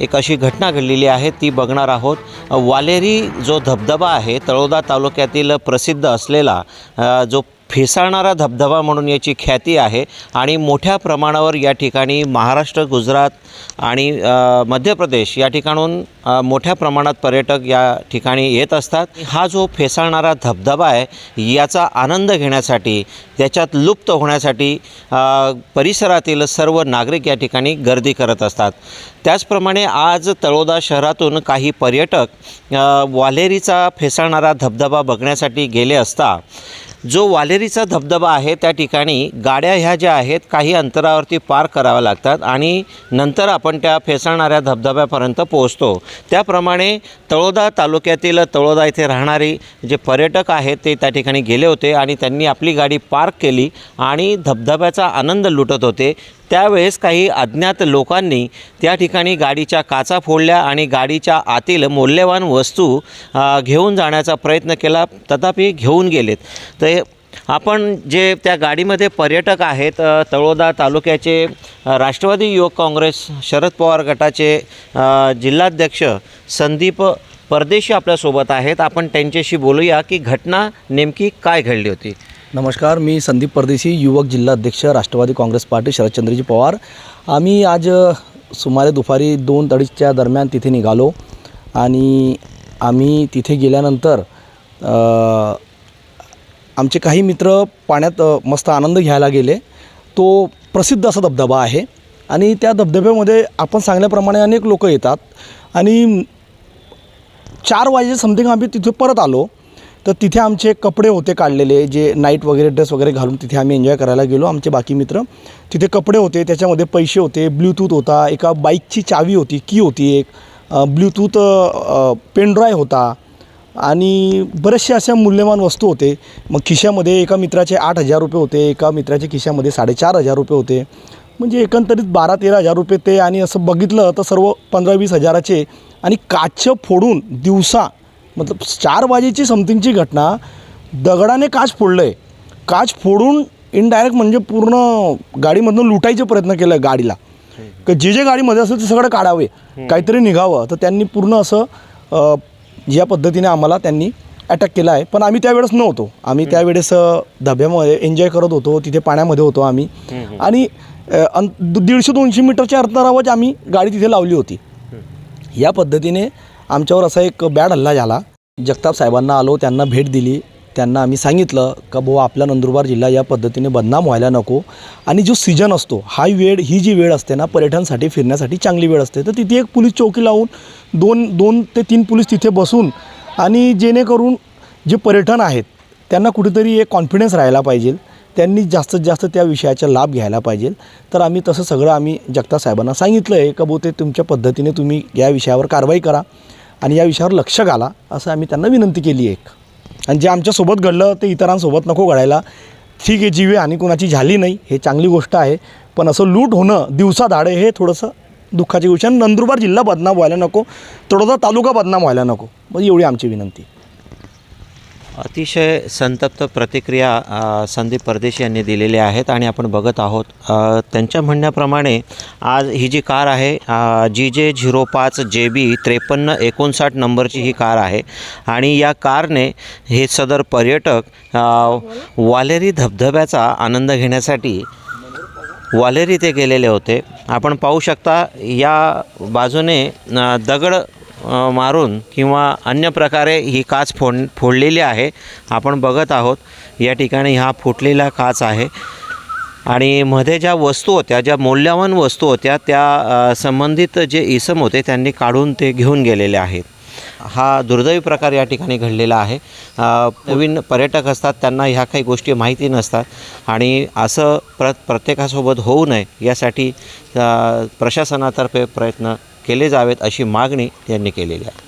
एक अशी घटना घडलेली आहे ती बघणार आहोत. वालेरी जो धबधबा आहे तळोदा तालुक्यातील प्रसिद्ध असलेला जो फेसाळणारा धबधबा म्हणून याची ख्याती आहे आणि मोठ्या प्रमाणावर या ठिकाणी महाराष्ट्र गुजरात आणि मध्य प्रदेश या ठिकाणून मोठ्या प्रमाणात पर्यटक या ठिकाणी येत असतात. हा जो फेसाळणारा धबधबा आहे याचा आनंद घेण्यासाठी त्याच्यात लुप्त होण्यासाठी परिसरातील सर्व नागरिक या ठिकाणी गर्दी करत असतात. त्याचप्रमाणे आज तळोदा शहरातून काही पर्यटक वालेरीचा फेसाळणारा धबधबा बघण्यासाठी गेले असता जो वालेरीचा धबधबा आहे त्या ठिकाणी गाड्या ह्या ज्या आहेत काही अंतरावरती पार कराव्या लागतात आणि नंतर आपण त्या फेसाळणाऱ्या धबधब्यापर्यंत पोहोचतो. त्याप्रमाणे तळोदा तालुक्यातील तळोदा इथे राहणारी जे पर्यटक आहेत ते त्या ठिकाणी गेले होते आणि त्यांनी आपली गाडी पार्क केली आणि धबधब्याचा आनंद लुटत होते. त्यावेळेस काही अज्ञात लोकांनी त्या ठिकाणी गाडीच्या काचा फोडल्या आणि गाडीच्या आतील मौल्यवान वस्तू घेऊन जाण्याचा प्रयत्न केला. तथापि घेऊन गेलेत. तर आपण जे त्या गाडीमध्ये पर्यटक आहेत तळोदा तालुक्याचे राष्ट्रवादी युवक काँग्रेस शरद पवार गटाचे जिल्हाध्यक्ष संदीप परदेशी आपल्यासोबत आहेत. आपण त्यांच्याशी बोलूया की घटना नेमकी काय घडली होती. नमस्कार मी संदीप परदेशी युवक जिल्हाध्यक्ष राष्ट्रवादी काँग्रेस पार्टी शरदचंद्रजी पवार. आम्ही आज सुमारे दुपारी दोन अडीचच्या दरम्यान तिथे निघालो आणि आम्ही तिथे गेल्यानंतर आमचे काही मित्र पाण्यात मस्त आनंद घ्यायला गेले. तो प्रसिद्ध असा धबधबा आहे आणि त्या धबधब्यामध्ये आपण सांगल्याप्रमाणे अनेक लोक येतात आणि चार वाजे समथिंग आम्ही तिथे परत आलो. तर तिथे आमचे कपडे होते काढलेले जे नाईट वगैरे ड्रेस वगैरे घालून तिथे आम्ही एन्जॉय करायला गेलो. आमचे बाकी मित्र तिथे कपडे होते त्याच्यामध्ये पैसे होते ब्ल्यूटूथ होता एका बाईकची चावी होती की होती एक ब्ल्यूटूथ पेनड्राय होता आणि बरेचसे अशा मूल्यवान वस्तू होते. मग खिशामध्ये एका मित्राचे आठ हजार रुपये होते एका मित्राच्या खिशामध्ये साडेचार हजार रुपये होते. म्हणजे एकंदरीत बारा तेरा हजार रुपये ते आणि असं बघितलं तर सर्व पंधरा वीस हजाराचे आणि काच फोडून दिवसा मतलब चार वाजेची समथिंगची घटना दगडाने काच फोडलं आहे काच फोडून इनडायरेक्ट म्हणजे पूर्ण गाडीमधून लुटायचे प्रयत्न केलं गाडीला. की जे जे गाडीमध्ये असेल ते सगळं काढावे. काहीतरी निघावं. तर त्यांनी पूर्ण असं या पद्धतीने आम्हाला त्यांनी अटॅक केला आहे. पण आम्ही त्यावेळेस नव्हतो. आम्ही त्यावेळेस धब्यामध्ये एन्जॉय करत होतो. तिथे पाण्यामध्ये होतो आम्ही. आणि दीडशे दोनशे मीटरच्या अंतरावर आम्ही गाडी तिथे लावली होती. या पद्धतीने आमच्यावर असा एक बॅड हल्ला झाला. जगताप साहेबांना आलो त्यांना भेट दिली. त्यांना आम्ही सांगितलं का बुवा आपला नंदुरबार जिल्हा या पद्धतीने बदनाम व्हायला नको. आणि जो सीजन असतो हा वेळ ही जी वेळ असते ना पर्यटनसाठी फिरण्यासाठी चांगली वेळ असते. तर तिथे एक पोलीस चौकी लावून दोन दोन ते तीन पोलीस तिथे बसून आणि जेणेकरून जे पर्यटन आहेत त्यांना कुठेतरी एक कॉन्फिडन्स राहायला पाहिजे. त्यांनी जास्तीत जास्त त्या विषयाचा लाभ घ्यायला पाहिजे. तर आम्ही तसं सगळं आम्ही जगता साहेबांना सांगितलं आहे का बुवा ते तुमच्या पद्धतीने तुम्ही या विषयावर कारवाई करा आणि या विषयावर लक्ष घाला असं आम्ही त्यांना विनंती केली एक. आणि जे आमच्यासोबत घडलं ते इतरांसोबत नको घडायला. ठीक आहे जीवे आणि कोणाची झाली नाही हे चांगली गोष्ट आहे. पण असं लूट होणं दिवसा धाडे हे थोडंसं दुःखाची गोष्ट आणि नंदुरबार जिल्हा बदनाम व्हायला नको तळोदा तालुका बदनाम व्हायला नको. मग एवढी आमची विनंती. अतिशय संतप्त प्रतिक्रिया संदीप परदेशी यांनी दिलेल्या आहेत आणि आपण बघत आहोत. त्यांच्या म्हणण्याप्रमाणे आज ही जी कार आहे जी जे झिरो पाच जे बी त्रेपन्न एकोणसाठ नंबरची ही कार आहे आणि या कारने हे सदर पर्यटक वालेरी धबधब्याचा आनंद घेण्यासाठी वालेरी ते गेलेले होते. आपण पाहू शकता या बाजूने दगड मारून किंवा अन्य प्रकारे ही काच फोड फोडलेली आहे. आपण बघत आहोत या ठिकाणी हा फुटलेला काच आहे. आणि मध्ये ज्या वस्तू होत्या ज्या मौल्यवान वस्तू होत्या त्या संबंधित जे इसम होते त्यांनी काढून ते घेऊन गेलेले आहेत. हा दुर्दैवी प्रकार या ठिकाणी घडलेला आहे. नवीन पर्यटक असतात त्यांना ह्या काही गोष्टी माहिती नसतात. आणि असं प्र प्रत्येकासोबत होऊ नये यासाठी प्रशासनातर्फे प्रयत्न केले जावेत अशी मागणी त्यांनी केलेली आहे.